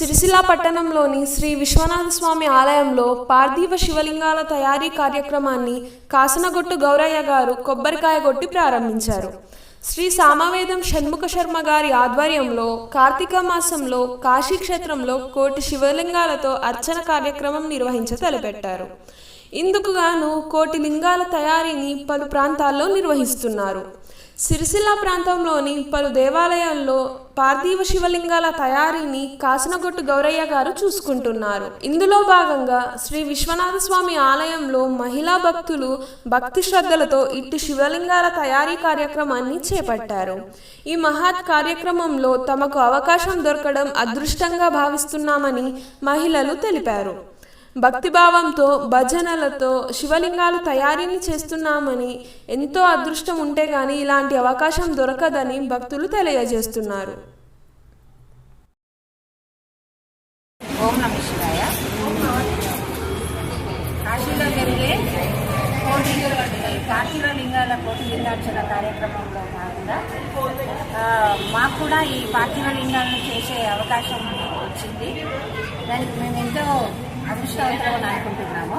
సిరిసిల్ల పట్టణంలోని శ్రీ విశ్వనాథ స్వామి ఆలయంలో పార్థివ శివలింగాల తయారీ కార్యక్రమాన్ని కాసనగొట్టు గౌరయ్య గారు కొబ్బరికాయ కొట్టి ప్రారంభించారు. శ్రీ సామవేదం షణ్ముఖ శర్మ గారి ఆధ్వర్యంలో కార్తీక మాసంలో కాశీ క్షేత్రంలో కోటి శివలింగాలతో అర్చన కార్యక్రమం నిర్వహించ తలపెట్టారు. ఇందుకు గాను కోటి లింగాల తయారీని పలు ప్రాంతాల్లో నిర్వహిస్తున్నారు. సిరిసిల్ల ప్రాంతంలోని పలు దేవాలయాల్లో పార్థివ శివలింగాల తయారీని కాసినగొట్టు గౌరయ్య గారు చూసుకుంటున్నారు. ఇందులో భాగంగా శ్రీ విశ్వనాథ స్వామి ఆలయంలో మహిళా భక్తులు భక్తి శ్రద్ధలతో ఇట్టి శివలింగాల తయారీ కార్యక్రమాన్ని చేపట్టారు. ఈ మహత్ కార్యక్రమంలో తమకు అవకాశం దొరకడం అదృష్టంగా భావిస్తున్నామని మహిళలు తెలిపారు. భక్తిభావంతో భజనలతో శివలింగాలు తయారీని చేస్తున్నామని ఎంతో అదృష్టం ఉంటే గాని ఇలాంటి అవకాశం దొరకదని భక్తులు తెలియజేస్తున్నారు. ఓం నమ శివాయ. కాశీలో జరిగే కోటి లింగాల కోటి లింగార్చన కార్యక్రమంలో భాగంగా మాకు కూడా ఈ పార్థివ లింగాలను చేసే అవకాశం వచ్చింది. దానికి మేము ఎంతో అదృష్టవంతమని అనుకుంటున్నాము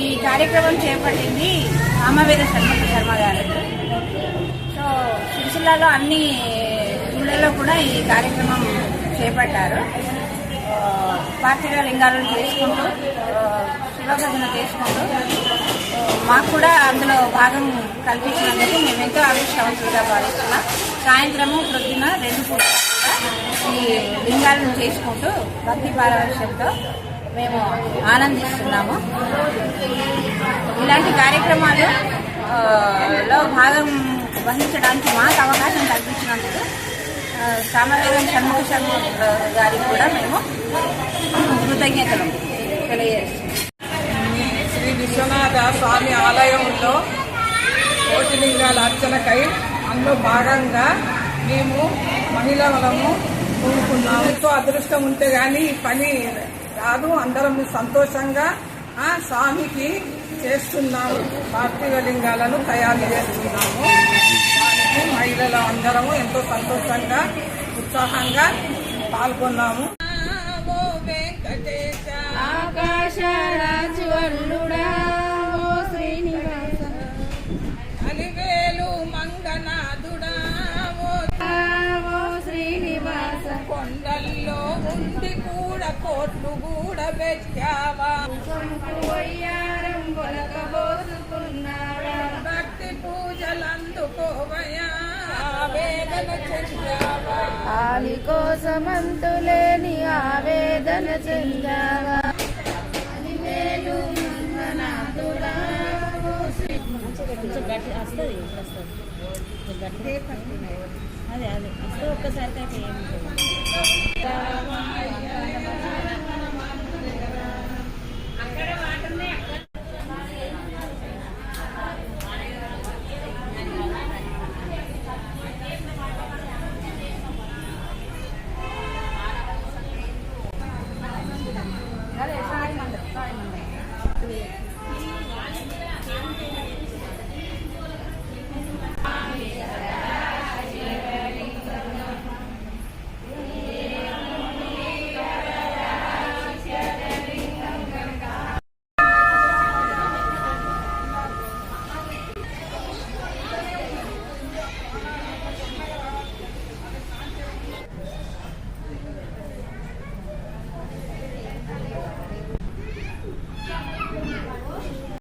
ఈ కార్యక్రమం చేపట్టింది సామవేద షణ్ముఖ శర్మ గారు. సో సిరిసిల్లాలో అన్ని ఊళ్ళలో కూడా ఈ కార్యక్రమం చేపట్టారు. పార్టీగా లింగాలను చేసుకుంటూ శివభజన చేసుకుంటూ మాకు కూడా అందులో భాగం కల్పించినందుకు మేము ఎంతో అదృష్టవంతులుగా భావిస్తున్నాం. సాయంత్రము ప్రొద్దున రెండు పూట ఈ లింగాలను చేసుకుంటూ భక్తి పారవశ్యంతో మేము ఆనందిస్తున్నాము. ఇలాంటి కార్యక్రమాలు లో భాగం వహించడానికి మాకు అవకాశం కల్పించినందుకు ఆ, సామవేదం షణ్ముఖ శర్మ గారికి కూడా మేము కృతజ్ఞతలు తెలియజేస్తున్నాం శ్రీ విశ్వనాథ స్వామి ఆలయంలో కోటిలింగాల అర్చనకై అందులో భాగంగా మేము మహిళలము కోరుకున్నాము. ఎంతో అదృష్టం ఉంటే కానీ ఈ పని కాదు అందరం సంతోషంగా ఆ స్వామికి చేస్తున్నాము. పార్థివలింగాలను తయారు చేస్తున్నాము. దానికి మహిళలు అందరము ఎంతో సంతోషంగా ఉత్సాహంగా పాల్గొన్నాము. కొండల్లో ఉండి కూడా కోట్లు కూడా పెట్టావా వయ్యారం పొలకబోసుకున్నాడా భక్తి పూజలందుకోవయా? వేదన చెందావా? ఆలి కోసమంతులేని ఆవేదన చెందావా? గట్టి వస్తుంది వస్తుంది. అదే అదే. వస్తే ఒక్కసారికి అయితే ఏమి